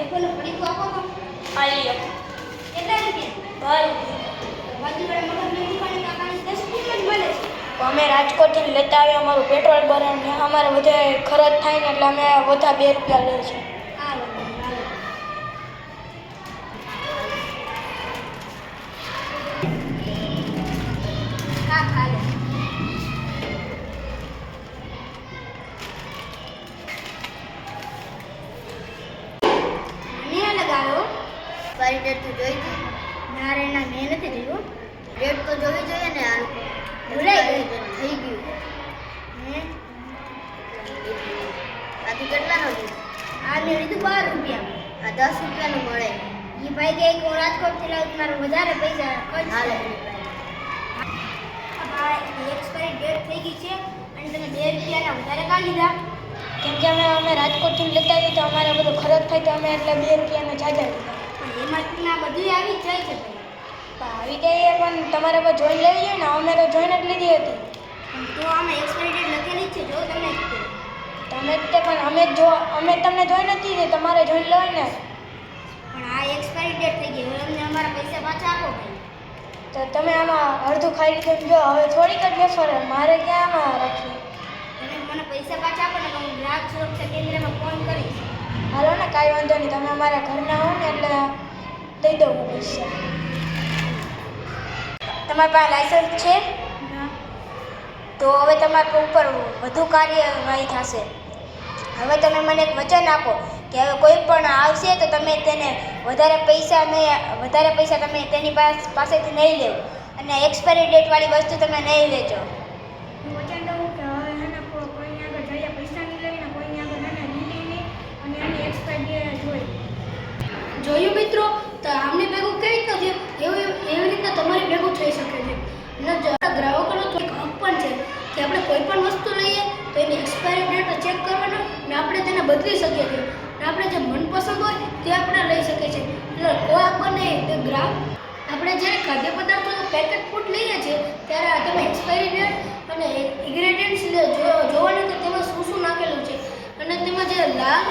Apple પડીકું આપો તો આલ્યો કેટલા રૂપિયા બાર બાજુવાળા મગજની દુકાને કાકાની દસ રૂપિયા જ મળે છે. અમે રાજકોટથી લેતા આવ્યા અમારું પેટ્રોલ ભરણ ને અમારે બધે ખર્ચ થાય ને એટલે અમે વધા બે રૂપિયા લઈએ છીએ Thank હાલો. મારી ડેટ તો જોઈ હતી ના રે ના મેં નથી જોયું ડેટ તો જોવી જોઈએ ને હાલ ભૂલાઈ ગઈ. થઈ ગયું. બાકી કેટલાનો લીધો આ મેં લીધું બાર રૂપિયા. આ દસ રૂપિયાનું મળે. એ ભાઈ કે હું રાજકોટથી લાવું મારે વધારે પૈસા ખર્ચ હાલે. એક્સપાયરી ડેટ થઈ ગઈ છે અને તમે બે રૂપિયાના વધારે કાઢી લીધા. કેમ કે અમે અમે રાજકોટથી લેતા આવીએ તો અમારે બધો ખર્ચ થાય તો અમે એટલે બે રૂપિયાનો જાજા લીધા આ બધું આવી જ જાય છે આવી ગઈ પણ તમારે પણ જોઈન લેવી જોઈએ ને. અમે તો જોઈન જ લીધી હતી. તો આમાં એક્સપાયરી લખેલી જ છે જો તમે તમે જ તે પણ અમે જો અમે તમને જોઈન નથી દીધી તમારે જોઈન લેવાય ને. પણ આ એક્સપાયરી ડેટ થઈ ગઈ હવે અમને અમારા પૈસા પાછા આપો ભાઈ. તો તમે આમાં અડધું ખાઈ લીધું ને જો હવે થોડીક જ વેફર મારે ક્યાં આમાં રાખવી? મને પૈસા પાછા આપો ને હું ગ્રાહક સુરક્ષા કેન્દ્રમાં ફોન કરીશ. હાલો ને કાંઈ વાંધો નહીં. તમે અમારા ઘરના હો ને એટલે દઈ દઉં હું પૈસા. તમારી પાસે લાઇસન્સ છે? તો હવે તમારા ઉપર વધુ કાર્યવાહી થશે. હવે તમે મને એક વચન આપો કે હવે કોઈ પણ આવશે તો તમે તેને વધારે પૈસા નહીં વધારે પૈસા તમે તેની પાસ પાસેથી નહીં લેવો અને એક્સપાયરી ડેટવાળી વસ્તુ તમે નહીં લેજો. હું વચન દઉં કે હવે હે કોઈની આગળ જઈએ પૈસા નહીં લઈને કોઈની આગળ હે નહીં અને એની એક્સપાયરી જોઈ. જોયું મિત્રો? આમને ભેગું કઈ રીતના થયું? એવું એવી રીતના તમારી ભેગું થઈ શકે છે. અને ગ્રાહકોનો તો એક હક પણ છે કે આપણે કોઈ પણ વસ્તુ લઈએ તો એની એક્સપાયરી ડેટ ચેક કરવાનો ને આપણે તેને બદલી શકીએ છીએ. ને આપણે જે મનપસંદ હોય તે આપણે લઈ શકીએ છીએ. એટલે કોઈ આપણને તે ગ્રાહક આપણે જ્યારે ખાદ્ય પદાર્થોનું પેકેટ ફૂડ લઈએ છીએ, ત્યારે તમે એક્સપાયરી ડેટ અને ઇન્ગ્રેડિયન્ટ્સ જોવાનું કે તેમાં શું શું નાખેલું છે. અને તેમાં જે લાલ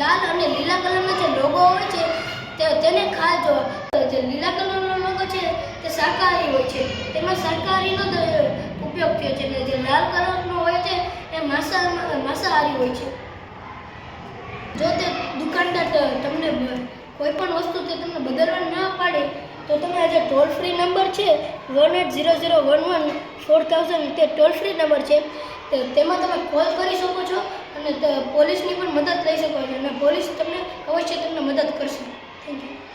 લાલ અને લીલા કલરનો જે લોગો હોય છે તેને ખાજો જે લીલા કલરનો લોગો છે, તે શાકાહારી હોય છે. તેમાં શાકાહારીનો ઉપયોગ થયો છે અને જે લાલ કલરનો હોય છે, એ માંસા માંસાહારી હોય છે. જો તે દુકાનદાર તમને કોઈ પણ વસ્તુ તે તમને બદલવા ના પાડે, તો તમે આજે ટોલ ફ્રી નંબર છે one eight zero zero one one four thousand તે ટોલ ફ્રી નંબર છે તેમાં તમે કોલ કરી શકો છો અને પોલીસની પણ મદદ લઈ શકો છો અને પોલીસ તમને અવશ્ય તમને મદદ કરશે. 看看。